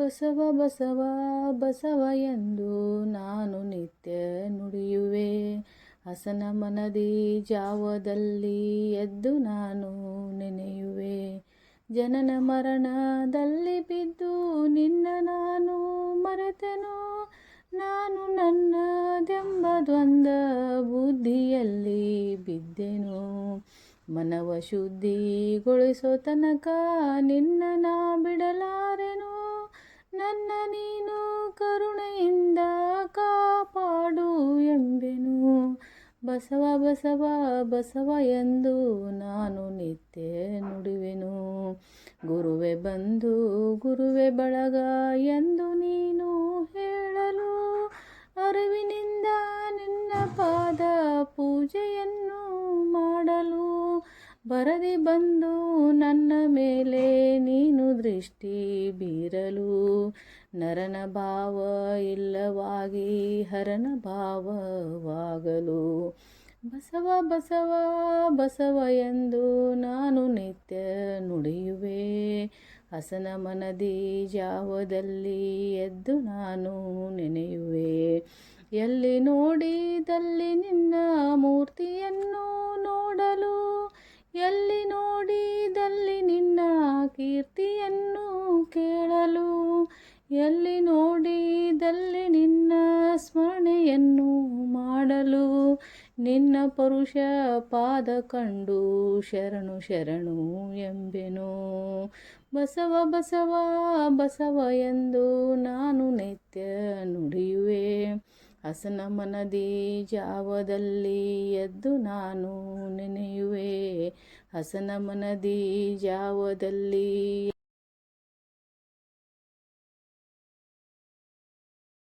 ಬಸವ ಬಸವ ಬಸವ ಎಂದು ನಾನು ನಿತ್ಯ ನುಡಿಯುವೆ. ಹಸನ ಮನದಿ ಜಾವದಲ್ಲಿ ಎದ್ದು ನಾನು ನೆನೆಯುವೆ. ಜನನ ಮರಣದಲ್ಲಿ ಬಿದ್ದು ನಿನ್ನ ನಾನು ಮರೆತೆನು. ನಾನು ನನ್ನದೆಂಬ ದ್ವಂದ ಬುದ್ಧಿಯಲ್ಲಿ ಬಿದ್ದೆನು. ಮನವ ಶುದ್ಧಿಗೊಳಿಸೋ ತನಕ ನಿನ್ನ ನಾ ಬಿಡಲಾರೆನು. ನನ್ನ ನೀನು ಕರುಣೆಯಿಂದ ಕಾಪಾಡು ಎಂಬೆನು. ಬಸವ ಬಸವ ಬಸವ ಎಂದು ನಾನು ನಿತ್ಯ ನುಡಿವೆನು. ಗುರುವೆ ಬಂದು ಗುರುವೆ ಬಳಗ ಎಂದು ನೀನು ಹೇಳಲು, ಅರಿವಿನಿಂದ ನಿನ್ನ ಪಾದ ಪೂಜೆಯನ್ನು ಮಾಡಲು. ಬರದಿ ಬಂದು ನನ್ನ ಮೇಲೆ ನೀನು ದೃಷ್ಟಿ ಬೀರಲು ನರನ ಭಾವ ಇಲ್ಲವಾಗಿ ಹರನ ಭಾವವಾಗಲು. ಬಸವ ಬಸವ ಬಸವ ಎಂದು ನಾನು ನಿತ್ಯ ನುಡಿಯುವೆ. ಹಸನ ಮನದಿ ಜಾವದಲ್ಲಿ ಎದ್ದು ನಾನು ನೆನೆಯುವೆ. ಎಲ್ಲಿ ನೋಡಿದಲ್ಲಿ ನಿನ್ನ ಮೂರ್ತಿಯನ್ನು ನೋಡಲು. ಎಲ್ಲಿ ನೋಡಿದಲ್ಲಿ ನಿನ್ನ ಕೀರ್ತಿಯನ್ನು ಕೇಳಲು. ಎಲ್ಲಿ ನೋಡಿದಲ್ಲಿ ನಿನ್ನ ಸ್ಮರಣೆಯನ್ನು ಮಾಡಲು? ನಿನ್ನ ಪುರುಷ ಪಾದ ಕಂಡು ಶರಣು ಶರಣು ಎಂಬೆನು. ಬಸವ ಬಸವ ಬಸವ ಎಂದು ನಾನು ನಿತ್ಯ ನುಡಿಯುವೆ. ಹಸನ ಮನದಿ ಜಾವದಲ್ಲಿ ಎದ್ದು ನಾನು ನೆನೆಯುವೆ. ಹಸನ ಮನದಿ ಜಾವದಲ್ಲಿ